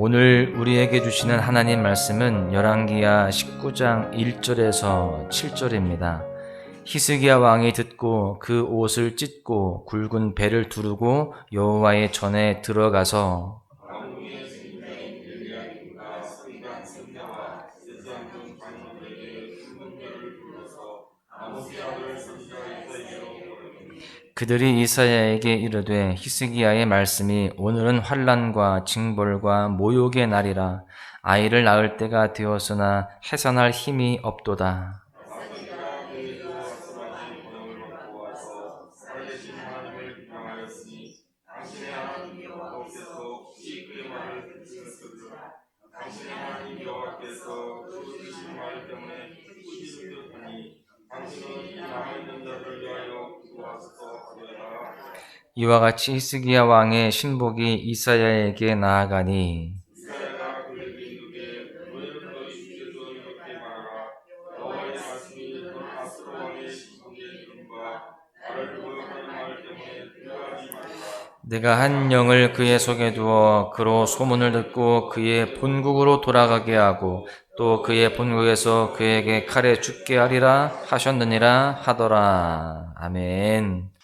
오늘 우리에게 주시는 하나님 말씀은 열왕기야 19장 1절에서 7절입니다. 히스기야 왕이 듣고 그 옷을 찢고 굵은 배를 두르고 여호와의 전에 들어가서 그들이 이사야에게 이르되 히스기야의 말씀이 오늘은 환란과 징벌과 모욕의 날이라 아이를 낳을 때가 되었으나 해산할 힘이 없도다. 이와 같이 히스기야 왕의 신복이 이사야에게 나아가니 내가 한 영을 그의 속에 두어 그로 소문을 듣고 그의 본국으로 돌아가게 하고 또 그의 본국에서 그에게 칼에 죽게 하리라 하셨느니라 하더라. 아멘.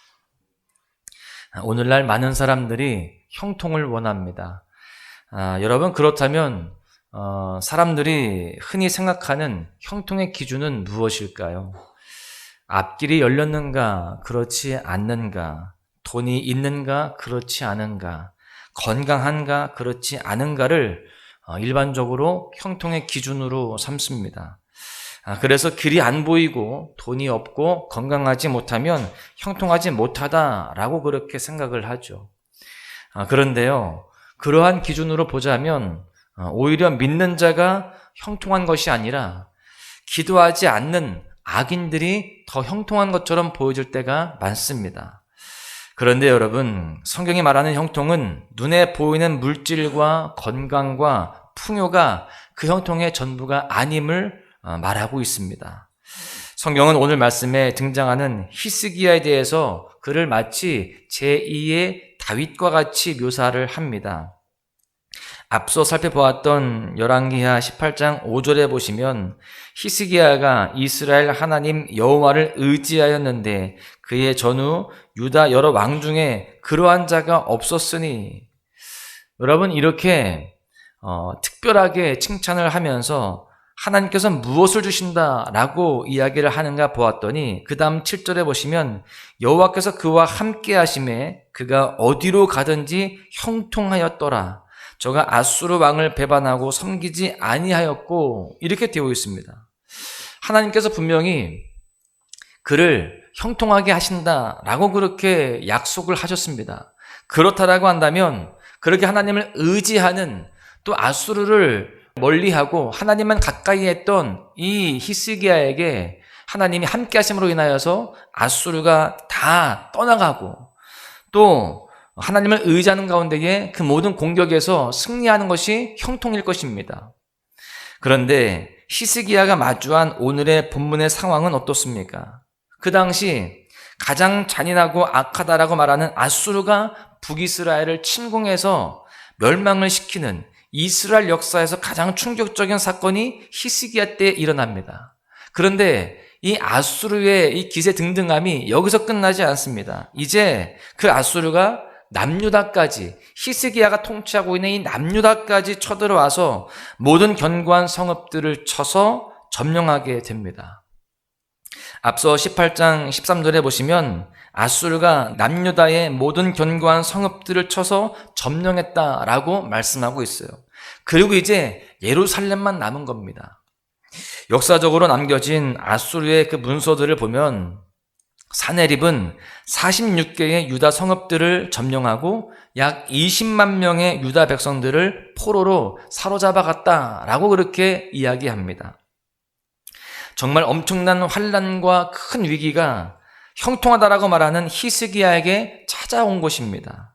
오늘날 많은 사람들이 형통을 원합니다. 아, 여러분 그렇다면 어, 사람들이 흔히 생각하는 형통의 기준은 무엇일까요? 앞길이 열렸는가, 그렇지 않는가, 돈이 있는가, 그렇지 않은가, 건강한가, 그렇지 않은가를 어, 일반적으로 형통의 기준으로 삼습니다. 아, 그래서 길이 안 보이고 돈이 없고 건강하지 못하면 형통하지 못하다라고 그렇게 생각을 하죠. 아, 그런데요, 그러한 기준으로 보자면 어, 오히려 믿는 자가 형통한 것이 아니라 기도하지 않는 악인들이 더 형통한 것처럼 보여질 때가 많습니다. 그런데 여러분, 성경이 말하는 형통은 눈에 보이는 물질과 건강과 풍요가 그 형통의 전부가 아님을 어, 말하고 있습니다. 성경은 오늘 말씀에 등장하는 히스기야에 대해서 그를 마치 제2의 다윗과 같이 묘사를 합니다. 앞서 살펴보았던 열왕기하 18장 5절에 보시면 히스기야가 이스라엘 하나님 여호와를 의지하였는데 그의 전후 유다 여러 왕 중에 그러한 자가 없었으니 여러분 이렇게 어, 특별하게 칭찬을 하면서 하나님께서 무엇을 주신다라고 이야기를 하는가 보았더니 그 다음 7절에 보시면 여호와께서 그와 함께 하심에 그가 어디로 가든지 형통하였더라. 저가 아수르 왕을 배반하고 섬기지 아니하였고 이렇게 되어 있습니다. 하나님께서 분명히 그를 형통하게 하신다라고 그렇게 약속을 하셨습니다. 그렇다라고 한다면 그렇게 하나님을 의지하는 또 아수르를 멀리하고 하나님만 가까이 했던 이 히스기야에게 하나님이 함께 하심으로 인하여서 아수르가 다 떠나가고 또 하나님을 의지하는 가운데에 그 모든 공격에서 승리하는 것이 형통일 것입니다. 그런데 히스기야가 마주한 오늘의 본문의 상황은 어떻습니까? 그 당시 가장 잔인하고 악하다라고 말하는 아수르가 북이스라엘을 침공해서 멸망을 시키는 이스라엘 역사에서 가장 충격적인 사건이 히스기야 때 일어납니다. 그런데 이 아수르의 이 기세 등등함이 여기서 끝나지 않습니다. 이제 그 아수르가 남유다까지 히스기야가 통치하고 있는 이 남유다까지 쳐들어와서 모든 견고한 성읍들을 쳐서 점령하게 됩니다. 앞서 18장 13절에 보시면 아수르가 남유다의 모든 견고한 성읍들을 쳐서 점령했다라고 말씀하고 있어요. 그리고 이제 예루살렘만 남은 겁니다. 역사적으로 남겨진 아수르의 그 문서들을 보면 사네립은 46개의 유다 성읍들을 점령하고 약 20만 명의 유다 백성들을 포로로 사로잡아 갔다라고 그렇게 이야기합니다. 정말 엄청난 환란과 큰 위기가 형통하다라고 말하는 히스기야에게 찾아온 것입니다.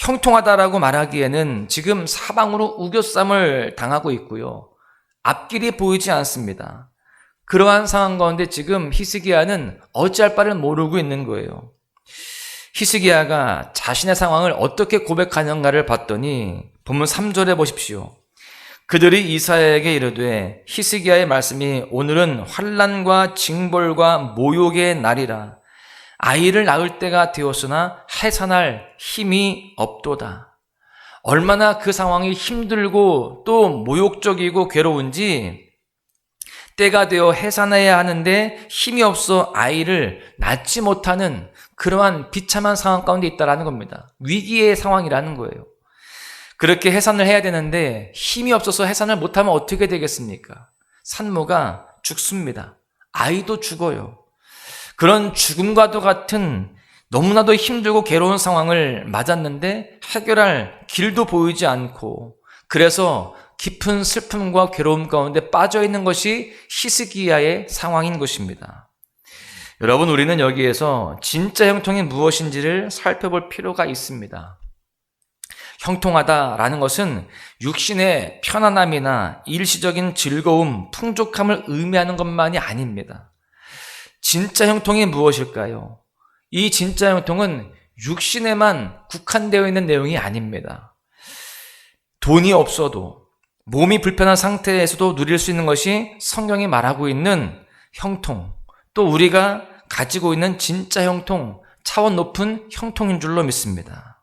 형통하다라고 말하기에는 지금 사방으로 우겨쌈을 당하고 있고요. 앞길이 보이지 않습니다. 그러한 상황 가운데 지금 히스기야는 어찌할 바를 모르고 있는 거예요. 히스기야가 자신의 상황을 어떻게 고백하는가를 봤더니 본문 3절에 보십시오. 그들이 이사야에게 이르되 히스기야의 말씀이 오늘은 환란과 징벌과 모욕의 날이라 아이를 낳을 때가 되었으나 해산할 힘이 없도다. 얼마나 그 상황이 힘들고 또 모욕적이고 괴로운지 때가 되어 해산해야 하는데 힘이 없어 아이를 낳지 못하는 그러한 비참한 상황 가운데 있다라는 겁니다. 위기의 상황이라는 거예요. 그렇게 해산을 해야 되는데 힘이 없어서 해산을 못하면 어떻게 되겠습니까? 산모가 죽습니다. 아이도 죽어요. 그런 죽음과도 같은 너무나도 힘들고 괴로운 상황을 맞았는데 해결할 길도 보이지 않고 그래서 깊은 슬픔과 괴로움 가운데 빠져 있는 것이 히스기야의 상황인 것입니다. 여러분, 우리는 여기에서 진짜 형통이 무엇인지를 살펴볼 필요가 있습니다. 형통하다라는 것은 육신의 편안함이나 일시적인 즐거움, 풍족함을 의미하는 것만이 아닙니다. 진짜 형통이 무엇일까요? 이 진짜 형통은 육신에만 국한되어 있는 내용이 아닙니다. 돈이 없어도 몸이 불편한 상태에서도 누릴 수 있는 것이 성경이 말하고 있는 형통, 또 우리가 가지고 있는 진짜 형통, 차원 높은 형통인 줄로 믿습니다.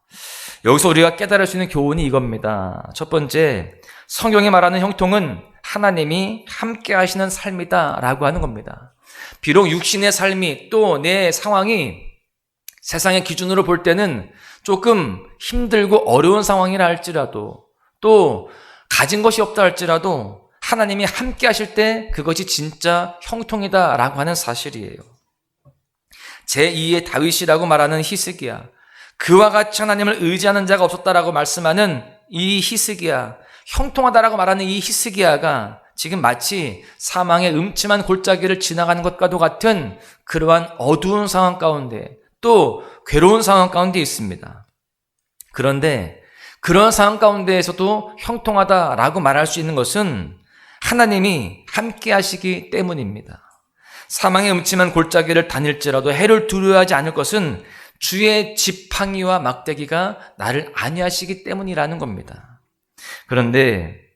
여기서 우리가 깨달을 수 있는 교훈이 이겁니다. 첫 번째, 성경이 말하는 형통은 하나님이 함께 하시는 삶이다 라고 하는 겁니다. 비록 육신의 삶이 또 내 상황이 세상의 기준으로 볼 때는 조금 힘들고 어려운 상황이라 할지라도 또 가진 것이 없다 할지라도 하나님이 함께 하실 때 그것이 진짜 형통이다라고 하는 사실이에요. 제2의 다윗이라고 말하는 히스기야. 그와 같이 하나님을 의지하는 자가 없었다라고 말씀하는 이 히스기야. 형통하다라고 말하는 이 히스기야가 지금 마치 사망의 음침한 골짜기를 지나가는 것과도 같은 그러한 어두운 상황 가운데 또 괴로운 상황 가운데 있습니다. 그런데 그런 상황 가운데에서도 형통하다라고 말할 수 있는 것은 하나님이 함께 하시기 때문입니다. 사망의 음침한 골짜기를 다닐지라도 해를 두려워하지 않을 것은 주의 지팡이와 막대기가 나를 안위하시기 때문이라는 겁니다. 그런데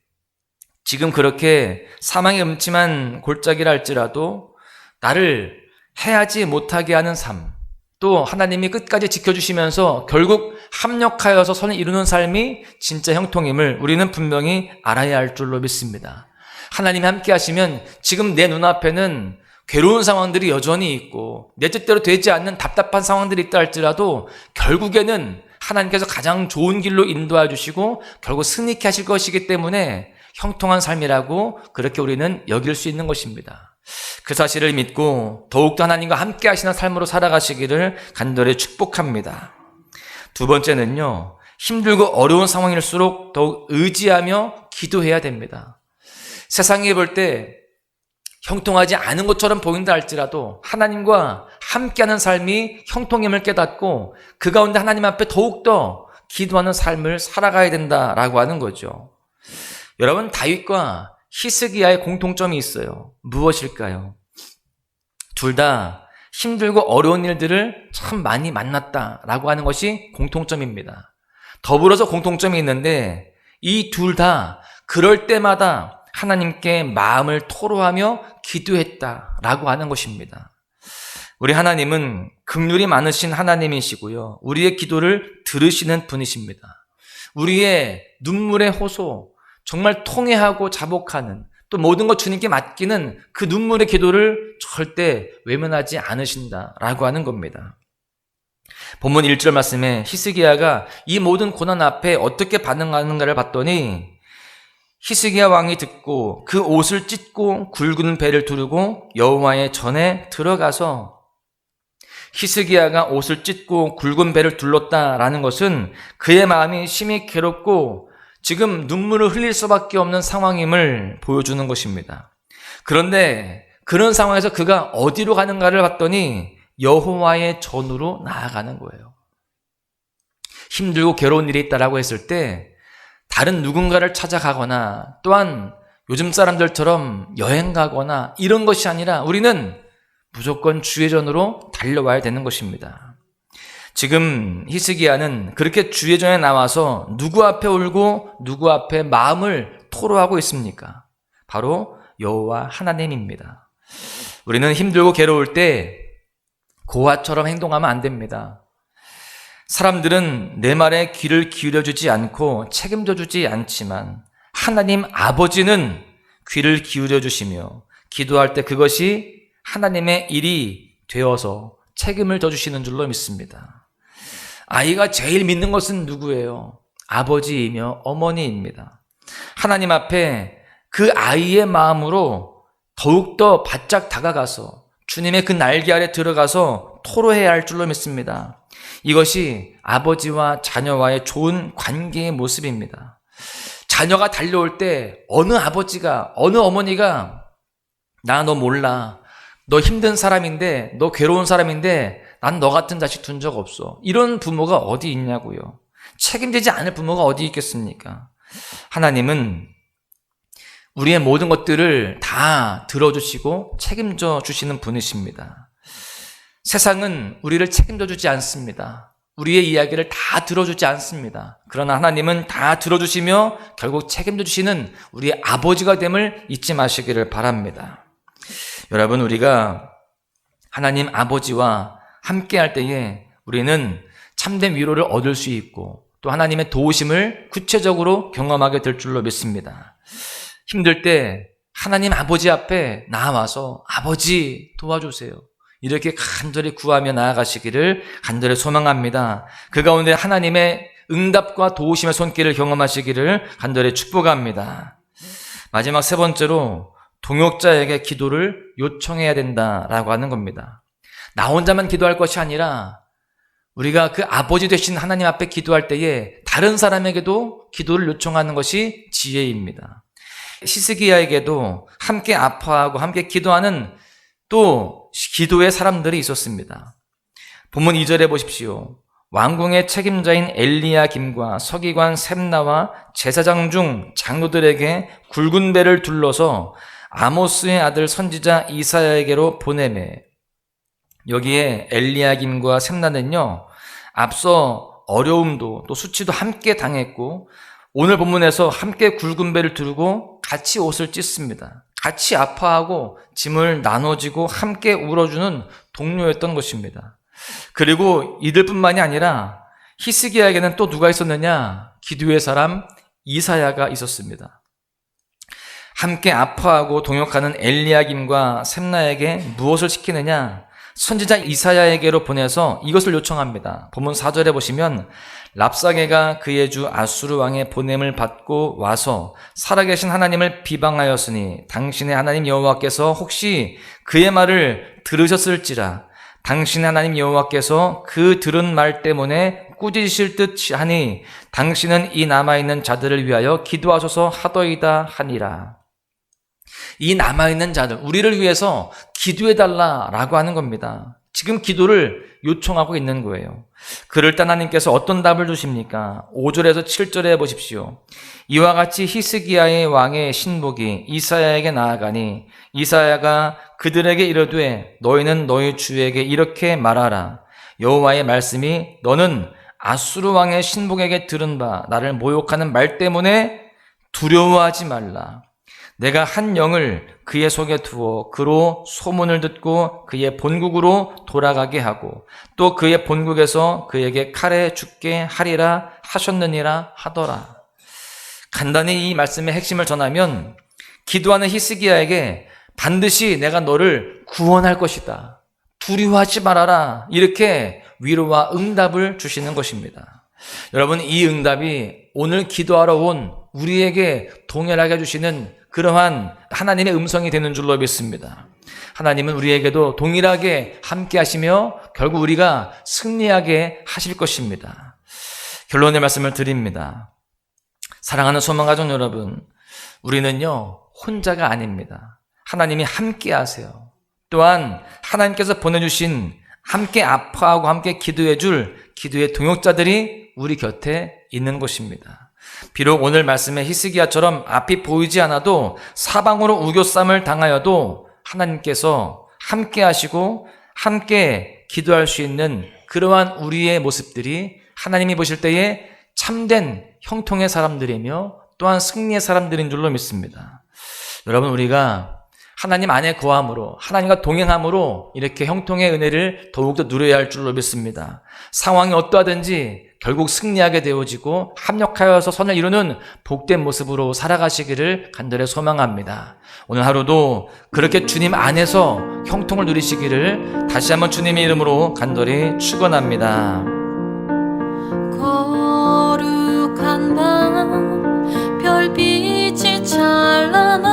지금 그렇게 사망의 음침한 골짜기라 할지라도 나를 해하지 못하게 하는 삶, 또 하나님이 끝까지 지켜주시면서 결국 합력하여서 선을 이루는 삶이 진짜 형통임을 우리는 분명히 알아야 할 줄로 믿습니다. 하나님이 함께 하시면 지금 내 눈앞에는 괴로운 상황들이 여전히 있고 내 뜻대로 되지 않는 답답한 상황들이 있다 할지라도 결국에는 하나님께서 가장 좋은 길로 인도해 주시고 결국 승리케 하실 것이기 때문에 형통한 삶이라고 그렇게 우리는 여길 수 있는 것입니다. 그 사실을 믿고 더욱더 하나님과 함께 하시는 삶으로 살아가시기를 간절히 축복합니다. 두 번째는요, 힘들고 어려운 상황일수록 더욱 의지하며 기도해야 됩니다. 세상에 볼 때 형통하지 않은 것처럼 보인다 할지라도 하나님과 함께하는 삶이 형통임을 깨닫고 그 가운데 하나님 앞에 더욱더 기도하는 삶을 살아가야 된다라고 하는 거죠. 여러분 다윗과 히스기야의 공통점이 있어요. 무엇일까요? 둘 다 힘들고 어려운 일들을 참 많이 만났다라고 하는 것이 공통점입니다. 더불어서 공통점이 있는데 이 둘 다 그럴 때마다 하나님께 마음을 토로하며 기도했다라고 하는 것입니다. 우리 하나님은 극률이 많으신 하나님이시고요. 우리의 기도를 들으시는 분이십니다. 우리의 눈물의 호소, 정말 통회하고 자복하는 또 모든 것 주님께 맡기는 그 눈물의 기도를 절대 외면하지 않으신다라고 하는 겁니다. 본문 1절 말씀에 히스기야가 이 모든 고난 앞에 어떻게 반응하는가를 봤더니 히스기야 왕이 듣고 그 옷을 찢고 굵은 배를 두르고 여호와의 전에 들어가서 히스기야가 옷을 찢고 굵은 배를 둘렀다라는 것은 그의 마음이 심히 괴롭고 지금 눈물을 흘릴 수밖에 없는 상황임을 보여주는 것입니다. 그런데 그런 상황에서 그가 어디로 가는가를 봤더니 여호와의 전으로 나아가는 거예요. 힘들고 괴로운 일이 있다라고 했을 때 다른 누군가를 찾아가거나 또한 요즘 사람들처럼 여행 가거나 이런 것이 아니라 우리는 무조건 주의 전으로 달려와야 되는 것입니다. 지금 히스기야는 그렇게 주의 전에 나와서 누구 앞에 울고 누구 앞에 마음을 토로하고 있습니까? 바로 여호와 하나님입니다. 우리는 힘들고 괴로울 때 고아처럼 행동하면 안 됩니다. 사람들은 내 말에 귀를 기울여 주지 않고 책임져 주지 않지만 하나님 아버지는 귀를 기울여 주시며 기도할 때 그것이 하나님의 일이 되어서 책임을 져 주시는 줄로 믿습니다. 아이가 제일 믿는 것은 누구예요? 아버지이며 어머니입니다. 하나님 앞에 그 아이의 마음으로 더욱더 바짝 다가가서 주님의 그 날개 아래 들어가서 토로해야 할 줄로 믿습니다. 이것이 아버지와 자녀와의 좋은 관계의 모습입니다. 자녀가 달려올 때 어느 아버지가, 어느 어머니가 나 너 몰라. 너 힘든 사람인데, 너 괴로운 사람인데, 난 너 같은 자식 둔 적 없어. 이런 부모가 어디 있냐고요. 책임지지 않을 부모가 어디 있겠습니까? 하나님은 우리의 모든 것들을 다 들어주시고 책임져 주시는 분이십니다. 세상은 우리를 책임져 주지 않습니다. 우리의 이야기를 다 들어주지 않습니다. 그러나 하나님은 다 들어주시며 결국 책임져 주시는 우리의 아버지가 됨을 잊지 마시기를 바랍니다. 여러분, 우리가 하나님 아버지와 함께 할 때에 우리는 참된 위로를 얻을 수 있고 또 하나님의 도우심을 구체적으로 경험하게 될 줄로 믿습니다. 힘들 때 하나님 아버지 앞에 나와서 아버지 도와주세요. 이렇게 간절히 구하며 나아가시기를 간절히 소망합니다. 그 가운데 하나님의 응답과 도우심의 손길을 경험하시기를 간절히 축복합니다. 마지막 세 번째로 동역자에게 기도를 요청해야 된다라고 하는 겁니다. 나 혼자만 기도할 것이 아니라 우리가 그 아버지 되신 하나님 앞에 기도할 때에 다른 사람에게도 기도를 요청하는 것이 지혜입니다. 시스기야에게도 함께 아파하고 함께 기도하는 또 기도의 사람들이 있었습니다. 본문 2절에 보십시오. 왕궁의 책임자인 엘리야 김과 서기관 셈나와 제사장 중 장로들에게 굵은 배를 둘러서 아모스의 아들 선지자 이사야에게로 보내매 여기에 엘리야김과 셈나는요 앞서 어려움도 또 수치도 함께 당했고 오늘 본문에서 함께 굵은 배를 두르고 같이 옷을 찢습니다. 같이 아파하고 짐을 나눠지고 함께 울어주는 동료였던 것입니다. 그리고 이들뿐만이 아니라 히스기야에게는 또 누가 있었느냐? 기도의 사람 이사야가 있었습니다. 함께 아파하고 동역하는 엘리야김과 셈나에게 무엇을 시키느냐? 선지자 이사야에게로 보내서 이것을 요청합니다. 본문 4절에 보시면 랍사게가 그의 주 아수르 왕의 보냄을 받고 와서 살아계신 하나님을 비방하였으니 당신의 하나님 여호와께서 혹시 그의 말을 들으셨을지라 당신의 하나님 여호와께서 그 들은 말 때문에 꾸짖으실 듯 하니 당신은 이 남아있는 자들을 위하여 기도하소서 하더이다 하니라. 이 남아있는 자들, 우리를 위해서 기도해달라라고 하는 겁니다. 지금 기도를 요청하고 있는 거예요. 그럴 때 하나님께서 어떤 답을 주십니까? 5절에서 7절에 보십시오. 이와 같이 히스기야의 왕의 신복이 이사야에게 나아가니 이사야가 그들에게 이르되 너희는 너희 주에게 이렇게 말하라. 여호와의 말씀이 너는 아수르 왕의 신복에게 들은 바 나를 모욕하는 말 때문에 두려워하지 말라. 내가 한 영을 그의 속에 두어 그로 소문을 듣고 그의 본국으로 돌아가게 하고 또 그의 본국에서 그에게 칼에 죽게 하리라 하셨느니라 하더라. 간단히 이 말씀의 핵심을 전하면 기도하는 히스기야에게 반드시 내가 너를 구원할 것이다. 두려워하지 말아라. 이렇게 위로와 응답을 주시는 것입니다. 여러분, 이 응답이 오늘 기도하러 온 우리에게 동일하게 주시는 그러한 하나님의 음성이 되는 줄로 믿습니다. 하나님은 우리에게도 동일하게 함께 하시며 결국 우리가 승리하게 하실 것입니다. 결론의 말씀을 드립니다. 사랑하는 소망가족 여러분, 우리는요, 혼자가 아닙니다. 하나님이 함께 하세요. 또한 하나님께서 보내주신 함께 아파하고 함께 기도해 줄 기도의 동역자들이 우리 곁에 있는 것입니다. 비록 오늘 말씀에 히스기야처럼 앞이 보이지 않아도 사방으로 우겨쌈을 당하여도 하나님께서 함께 하시고 함께 기도할 수 있는 그러한 우리의 모습들이 하나님이 보실 때에 참된 형통의 사람들이며 또한 승리의 사람들인 줄로 믿습니다. 여러분, 우리가 하나님 안에 거함으로, 하나님과 동행함으로 이렇게 형통의 은혜를 더욱더 누려야 할 줄로 믿습니다. 상황이 어떠하든지 결국 승리하게 되어지고 합력하여서 선을 이루는 복된 모습으로 살아가시기를 간절히 소망합니다. 오늘 하루도 그렇게 주님 안에서 형통을 누리시기를 다시 한번 주님의 이름으로 간절히 축원합니다. 거룩한 밤 별빛이 찬란한